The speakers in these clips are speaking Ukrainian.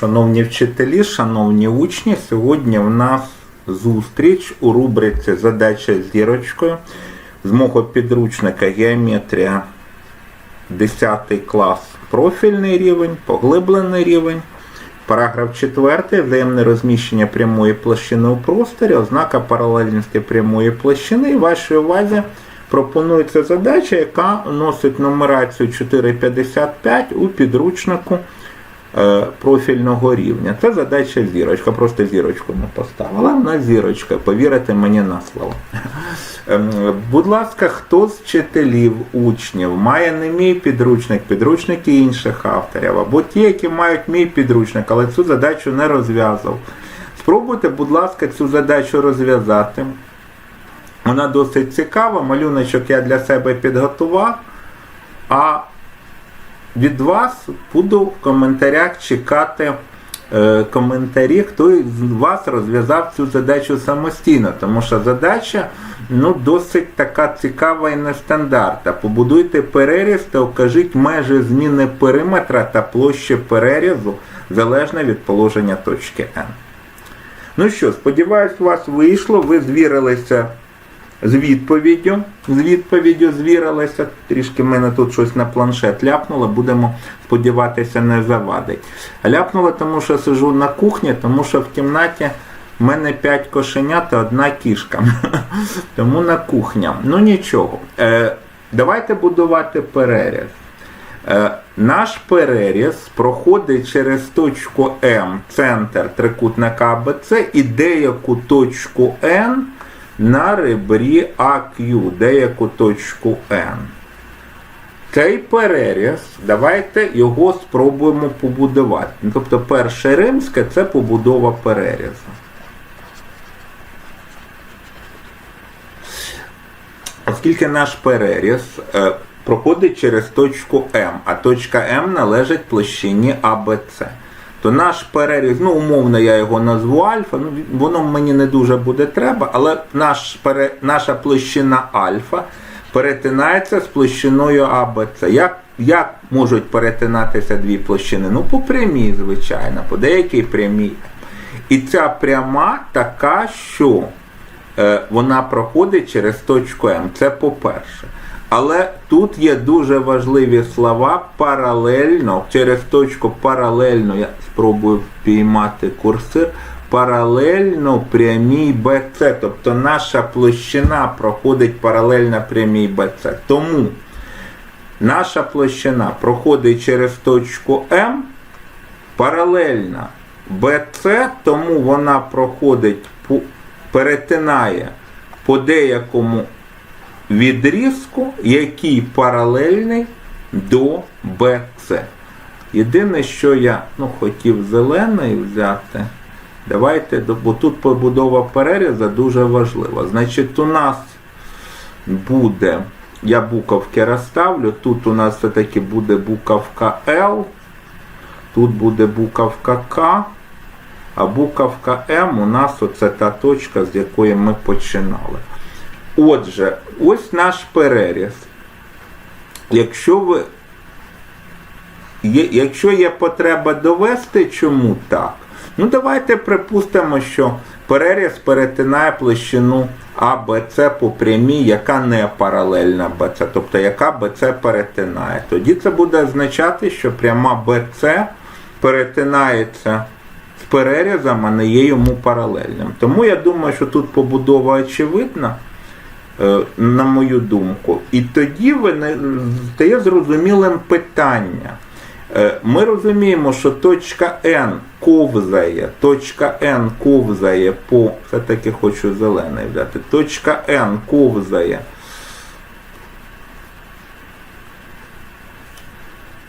Шановні вчителі, шановні учні, сьогодні в нас зустріч у рубриці Задача з зірочкою з мого підручника Геометрія 10 клас профільний рівень, поглиблений рівень. Параграф 4. Взаємне розміщення прямої площини у просторі, ознака паралельності прямої площини. Вашій увазі пропонується задача, яка носить нумерацію 455 у підручнику профільного рівня. Це задача зірочка, просто зірочку не поставила. На зірочка, повірите мені на слово. Ем, Будь ласка, хто з вчителів, учнів має не мій підручник, підручники інших авторів, або ті, які мають мій підручник, але цю задачу не розв'язав. Спробуйте, будь ласка, цю задачу розв'язати. Вона досить цікава, малюночок я для себе підготував. А від вас буду в коментарях чекати е, коментарі, хто з вас розв'язав цю задачу самостійно, тому що задача ну, досить така цікава і нестандартна. Побудуйте переріз та окажіть межі зміни периметра та площі перерізу залежно від положення точки N. Ну що, сподіваюсь, у вас вийшло, ви звірилися з відповіддю. З відповіддю звірилися. Трішки мене тут щось на планшет ляпнуло, будемо сподіватися, не завадить. Ляпнуло, тому що сижу на кухні, тому що в кімнаті в мене 5 кошенят та одна кішка. тому на кухня. Ну нічого. Е, давайте будувати переріз. Е, Наш переріз проходить через точку М, центр трикутника АБЦ і деяку точку N на ребрі AQ, деяку точку N. Цей переріз, давайте його спробуємо побудувати. Ну, Тобто перше римське це побудова перерізу. Оскільки наш переріз е, проходить через точку М, а точка М належить площині АБЦ, то наш переріз, ну умовно я його назву альфа, ну воно мені не дуже буде треба, але наш, пере, наша площина альфа перетинається з площиною АБЦ. Як, як можуть перетинатися дві площини? Ну, по прямій, звичайно, по деякій прямій. І ця пряма така, що е, вона проходить через точку М. Це по-перше. Але тут є дуже важливі слова паралельно, через точку паралельно, я спробую впіймати курсир, паралельно прямій BC. Тобто наша площина проходить паралельно прямій BC. Тому наша площина проходить через точку М паралельно BC, тому вона проходить, перетинає по деякому відрізку, який паралельний до BC. Єдине, що я ну, хотів зелений взяти. Давайте, бо тут побудова переріза дуже важлива. Значить, у нас буде, я буковки розставлю, тут у нас все-таки буде буковка L, тут буде буковка К, а буковка М у нас оце та точка, з якої ми починали. Отже, ось наш переріз. Якщо ви якщо є потреба довести, чому так, ну давайте припустимо, що переріз перетинає площину АБЦ по прямій, яка не паралельна БЦ, тобто яка БЦ перетинає. Тоді це буде означати, що пряма БЦ перетинається з перерізом, а не є йому паралельним. Тому я думаю, що тут побудова очевидна. Е, на мою думку. І тоді стає зрозумілим питання. Е, Ми розуміємо, що точка N ковзає, точка N ковзає по, все-таки хочу зелений взяти, точка N ковзає.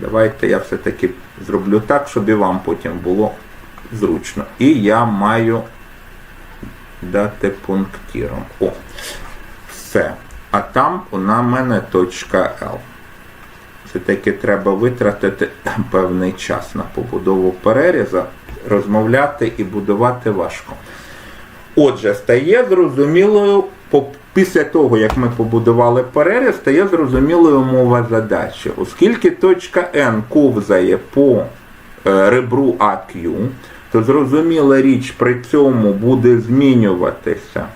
Давайте я все-таки зроблю так, щоб і вам потім було зручно. І я маю дати пунктиром. О, все. А там у мене точка L. Все-таки треба витратити певний час на побудову переріза, розмовляти і будувати важко. Отже, стає зрозумілою, після того, як ми побудували переріз, стає зрозумілою мова задачі. Оскільки точка N ковзає по е, ребру AQ, то зрозуміла річ при цьому буде змінюватися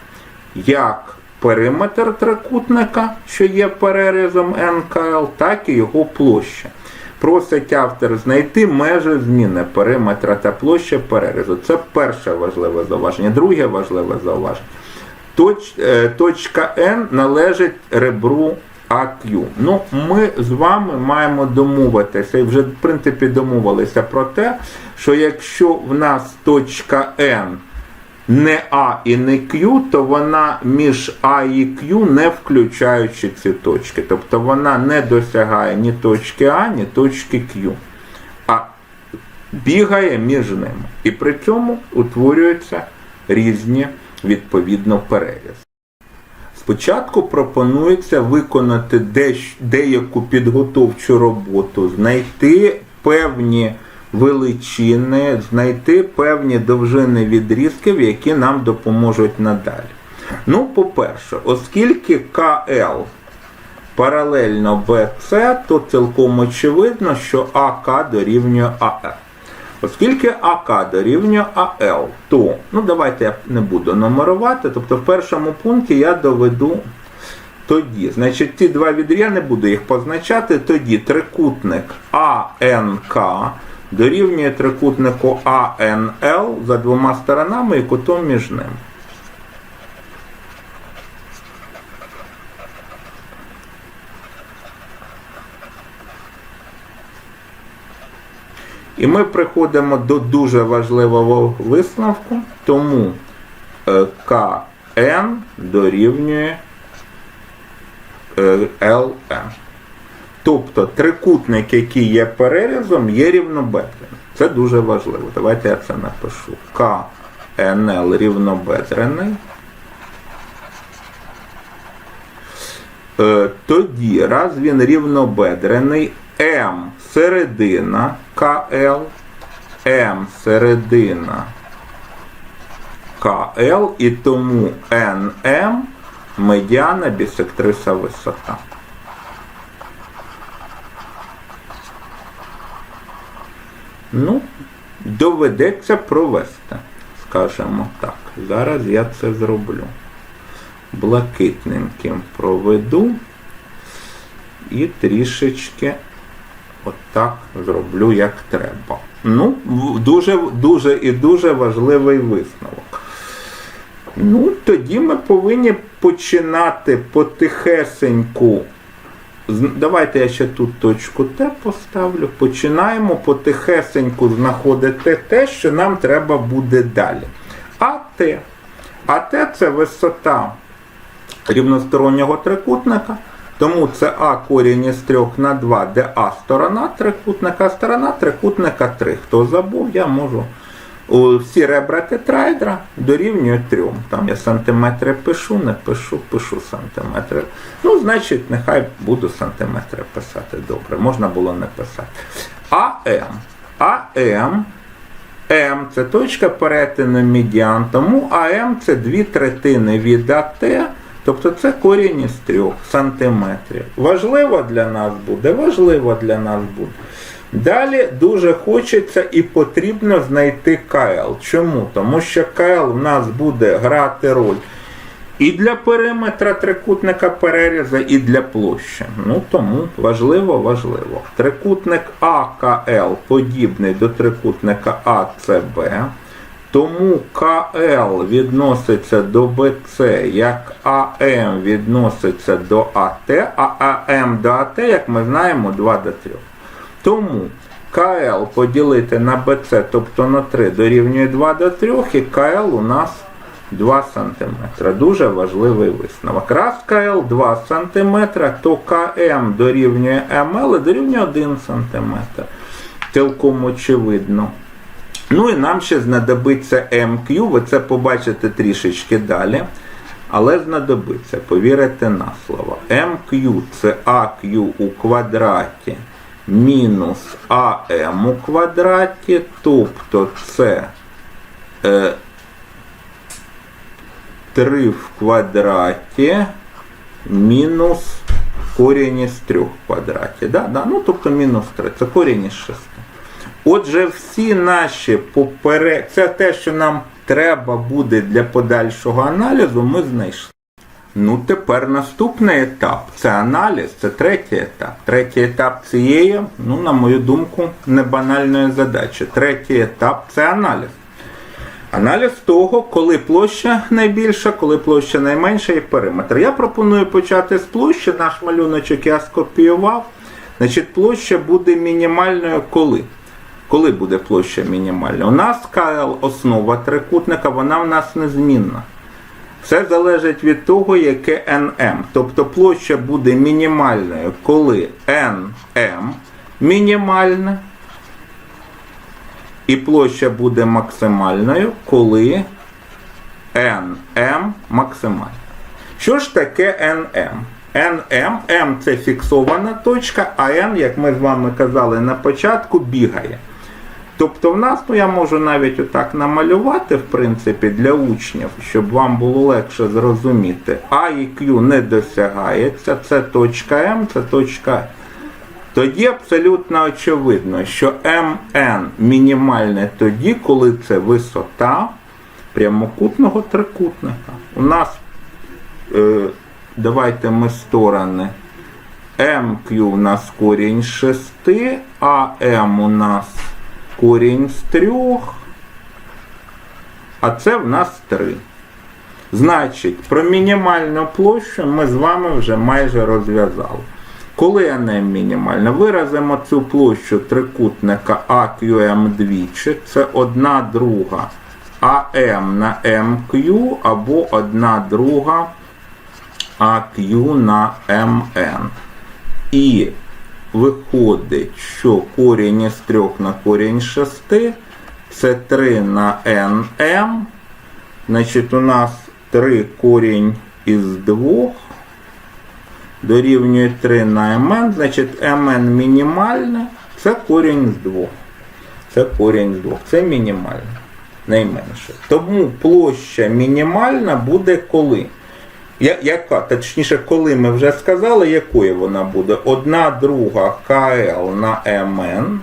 як периметр трикутника, що є перерізом НКЛ, так і його площа. Просить автор знайти межі зміни периметра та площі перерізу. Це перше важливе зауваження. Друге важливе зауваження. Точ, е, точка N належить ребру AQ. Ну, ми з вами маємо домовитися, і вже в принципі домовилися про те, що якщо в нас точка N не А і не Q, то вона між А і Q не включаючи ці точки. Тобто вона не досягає ні точки А, ні точки Q. А бігає між ними. І при цьому утворюються різні відповідно переріз. Спочатку пропонується виконати деяку підготовчу роботу, знайти певні величини, знайти певні довжини відрізків, які нам допоможуть надалі. Ну, по-перше, оскільки КЛ паралельно BC, то цілком очевидно, що АК дорівнює АР. Оскільки АК дорівнює АЛ, то ну давайте я не буду нумерувати. Тобто в першому пункті я доведу тоді. Значить, ці два відрі, я не буду їх позначати. Тоді трикутник АНК дорівнює трикутнику АНЛ за двома сторонами і кутом між ними. І ми приходимо до дуже важливого висновку, тому е, КН дорівнює е, ЛН. Тобто трикутник, який є перерізом, є рівнобедрений. Це дуже важливо. Давайте я це напишу. КНЛ рівнобедрений. Е, Тоді, раз він рівнобедрений, М середина КЛ, М середина КЛ і тому НМ медіана бісектриса висота. Ну, доведеться провести, скажімо так. Зараз я це зроблю. Блакитненьким проведу і трішечки отак зроблю, як треба. Ну, дуже, дуже і дуже важливий висновок. Ну, тоді ми повинні починати потихесеньку. Давайте я ще тут точку Т поставлю. Починаємо потихесеньку знаходити те, що нам треба буде далі. АТ. АТ це висота рівностороннього трикутника. Тому це А корінь із 3 на 2, де А сторона трикутника, сторона трикутника 3. Хто забув, я можу. О, Всі ребра тетраедра дорівнюють 3. Там я сантиметри пишу, не пишу, пишу сантиметри. Ну, значить, нехай буду сантиметри писати. Добре, можна було не писати. АМ. АМ М це точка перетину медіан, тому АМ це дві третини від АТ, тобто це корінь із 3 сантиметрів. Важливо для нас буде, важливо для нас буде. Далі дуже хочеться і потрібно знайти КЛ. Чому? Тому що КЛ в нас буде грати роль і для периметра трикутника переріза, і для площі. Ну тому важливо, важливо. Трикутник АКЛ подібний до трикутника АЦБ. Тому КЛ відноситься до БЦ, як АМ відноситься до АТ, а АМ до АТ, як ми знаємо, 2 до 3. Тому КЛ поділити на БЦ, тобто на 3 дорівнює 2 до 3, і КЛ у нас 2 см. Дуже важливий висновок. Раз КЛ 2 см, то КМ дорівнює МЛ і дорівнює 1 см. Цілком очевидно. Ну і нам ще знадобиться МQ, ви це побачите трішечки далі. Але знадобиться, повірите на слово. МQ це АQ у квадраті мінус АМ у квадраті, тобто це е, 3 в квадраті мінус корінь із 3 в квадраті. Да? Да? Ну, тобто мінус 3, це корінь із 6. Отже, всі наші поперед... це те, що нам треба буде для подальшого аналізу, ми знайшли. Ну, тепер наступний етап це аналіз, це третій етап. Третій етап цієї, ну, на мою думку, не банальної задачі. Третій етап це аналіз. Аналіз того, коли площа найбільша, коли площа найменша і периметр. Я пропоную почати з площі. Наш малюночок я скопіював. Значить, площа буде мінімальною коли? Коли буде площа мінімальна? У нас КЛ основа трикутника, вона в нас незмінна. Все залежить від того, яке NM. Тобто площа буде мінімальною, коли NM мінімальна. І площа буде максимальною, коли NM максимальна. Що ж таке NM? NM, M це фіксована точка, а N, як ми з вами казали на початку, бігає. Тобто в нас, ну я можу навіть отак намалювати, в принципі, для учнів, щоб вам було легше зрозуміти. А і Q не досягається, це точка М, це точка. Тоді абсолютно очевидно, що МН мінімальне тоді, коли це висота прямокутного трикутника. У нас, е, давайте ми сторони. МQ у нас корінь 6, а М у нас корінь з 3, а це в нас 3. Значить, про мінімальну площу ми з вами вже майже розв'язали. Коли АНМ мінімальна, виразимо цю площу трикутника AQM двічі, це 1 друга АМ на МQ або 1 друга АQ на МН. І виходить, що корінь із 3 на корінь з 6 це 3 на NM. Значить, у нас 3 корінь із 2 дорівнює 3 на mn, значить mn мінімальне, це корінь з 2. Це корінь з 2. Це мінімальне. Найменше. Тому площа мінімальна буде коли? Я, яка? Точніше, коли ми вже сказали, якою вона буде? Одна друга КЛ на МН.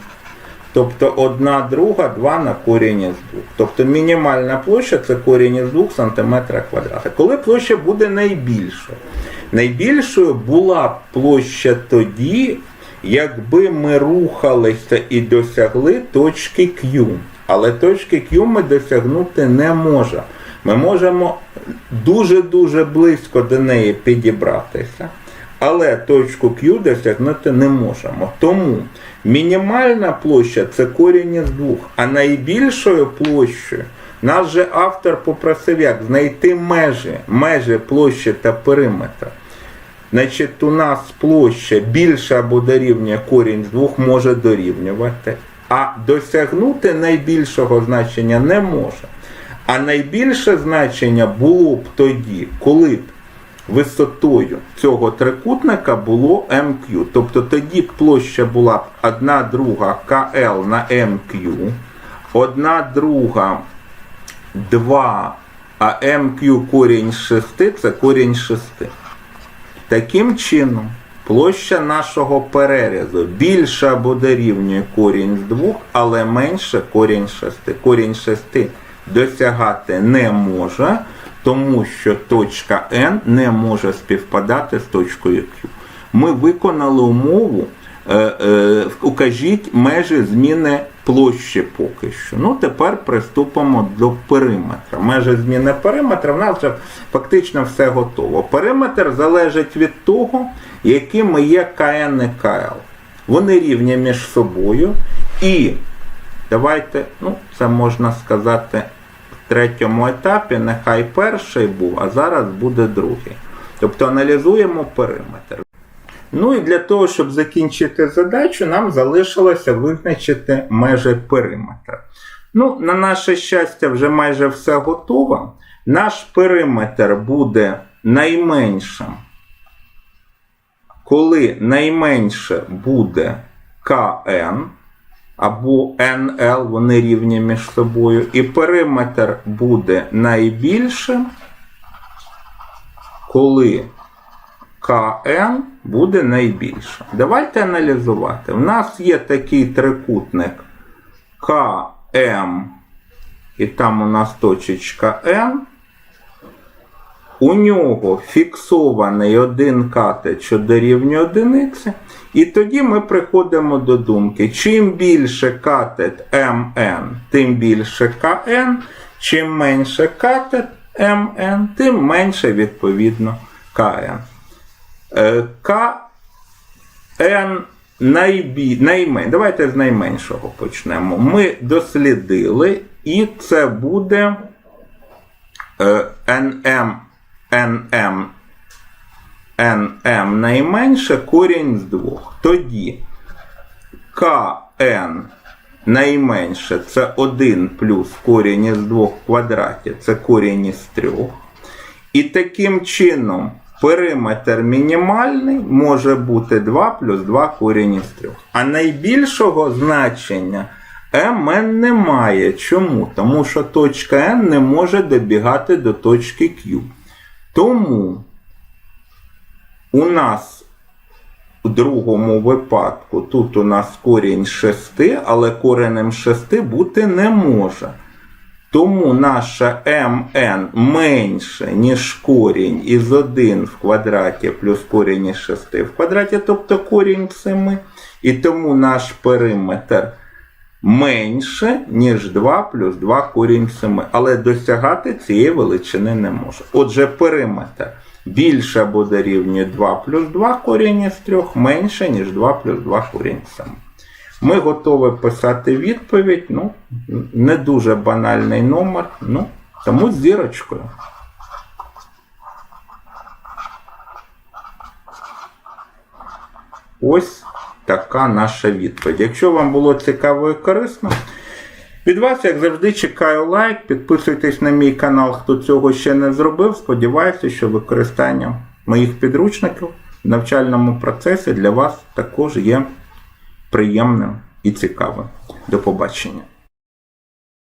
Тобто 1 друга 2 на корінь із 2. Тобто мінімальна площа це корінь із 2 см квадрата. Коли площа буде найбільшою? Найбільшою була площа тоді, якби ми рухалися і досягли точки Q. Але точки Q ми досягнути не можемо. Ми можемо дуже-дуже близько до неї підібратися, але точку Q досягнути не можемо. Тому мінімальна площа це корінь із двох, а найбільшою площею нас же автор попросив як знайти межі, межі площі та периметра. Значить, у нас площа більша або дорівнює корінь з двох може дорівнювати, а досягнути найбільшого значення не може. А найбільше значення було б тоді, коли б висотою цього трикутника було МQ. Тобто тоді б площа була б 1 друга КЛ на МQ, 1 друга 2, а МQ корінь 6 це корінь 6. Таким чином, площа нашого перерізу більша або дорівнює корінь з 2, але менше корінь з 6. Корінь з 6 досягати не може, тому що точка N не може співпадати з точкою Q. Ми виконали умову. Е, е, укажіть межі зміни площі поки що. Ну, тепер приступимо до периметра. Межі зміни периметра, в нас вже фактично все готово. Периметр залежить від того, якими є КН і КЛ. Вони рівні між собою. І давайте, ну, це можна сказати, третьому етапі, нехай перший був, а зараз буде другий. Тобто аналізуємо периметр. Ну і для того, щоб закінчити задачу, нам залишилося визначити межі периметра. Ну, на наше щастя, вже майже все готово. Наш периметр буде найменшим, коли найменше буде КН або НЛ, вони рівні між собою, і периметр буде найбільшим, коли КН буде найбільше. Давайте аналізувати. У нас є такий трикутник КМ, і там у нас точечка Н. У нього фіксований один катет, що дорівнює одиниці. І тоді ми приходимо до думки: чим більше катет МН, тим більше КН, чим менше катет МН, тим менше відповідно КН. Е, КН найбі... наймен... Давайте з найменшого почнемо. Ми дослідили, і це буде е, НМ, НМ, НМ найменше корінь з двох. Тоді КН найменше це 1 плюс корінь із 2 в квадраті, це корінь із 3. І таким чином периметр мінімальний може бути 2 плюс 2 корінь із 3. А найбільшого значення МН немає. Чому? Тому що точка N не може добігати до точки Q. Тому у нас у другому випадку тут у нас корінь 6, але коренем 6 бути не може. Тому наша МН менше, ніж корінь із 1 в квадраті плюс корінь із 6 в квадраті, тобто корінь 7. І тому наш периметр менше, ніж 2 плюс 2 корінь 7. Але досягати цієї величини не може. Отже, периметр більше або дорівнює 2 плюс 2 корінь із 3, менше, ніж 2 плюс 2 корінь 7. Ми готові писати відповідь. Ну, не дуже банальний номер. Ну, тому з зірочкою. Ось така наша відповідь. Якщо вам було цікаво і корисно, від вас, як завжди, чекаю лайк. Підписуйтесь на мій канал, хто цього ще не зробив. Сподіваюся, що використання моїх підручників в навчальному процесі для вас також є приємним і цікавим. До побачення.